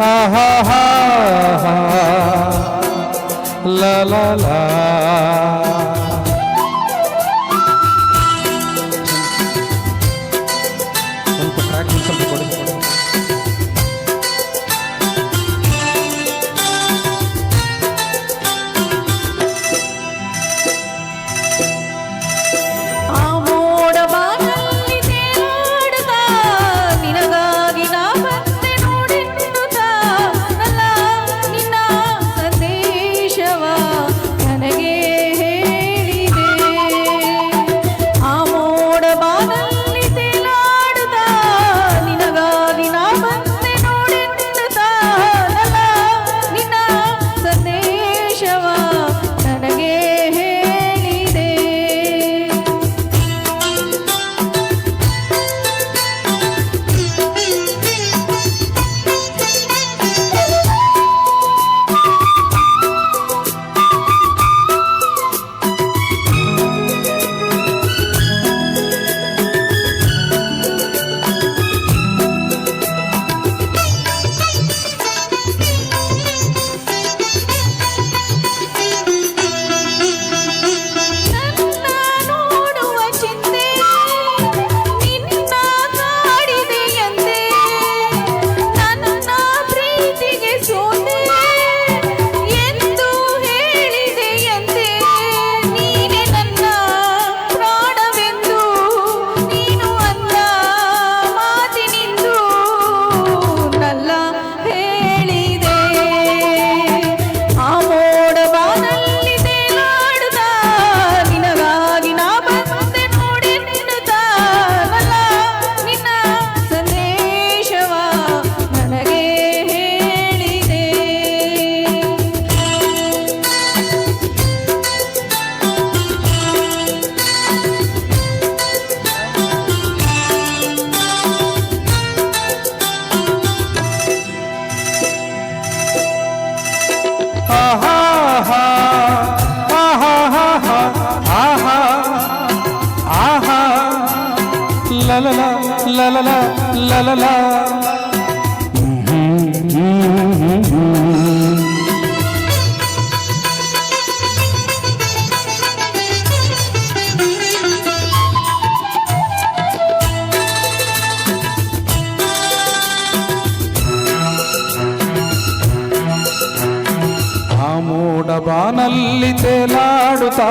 আহা হা হা লা লা লা లలలా లలలా లలలా మోడ బానల్లి తేలాడుతా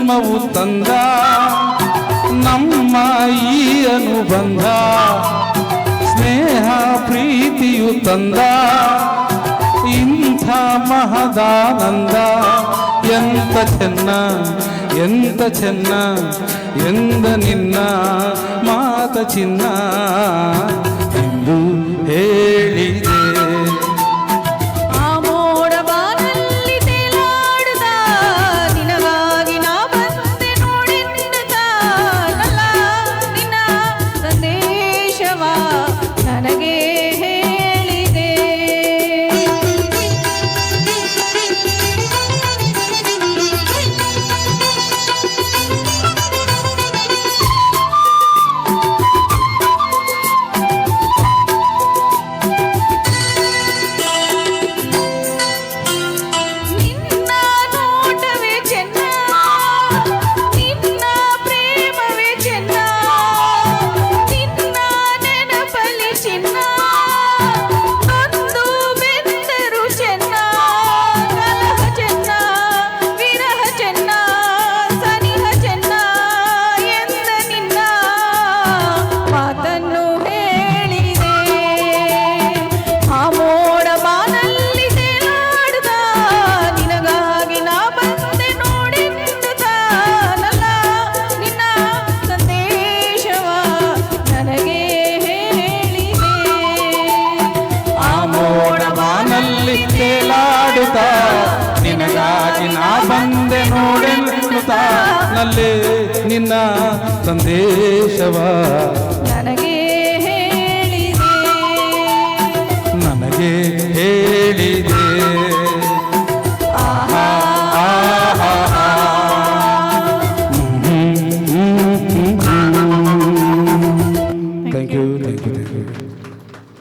ಜನ್ಮವು ತಂದ ನಮ್ಮ ಈ ಅನುಬಂಧ ಸ್ನೇಹ ಪ್ರೀತಿಯು ತಂದ ಇಂಥ ಮಹದಾನಂದ ಎಂತ ಚೆನ್ನ ಎಂತ ಚೆನ್ನ ಎಂದ ನಿನ್ನ ಮಾತ ಚಿನ್ನ ಎಂದು ಹೇಳಿದೆ ನನ್ನಲ್ಲೇ ನಿನ್ನ ಸಂದೇಶವ. ನನಗೆ ಹೇಳಿದೆ. ನನಗೆ ಹೇಳಿದೆ.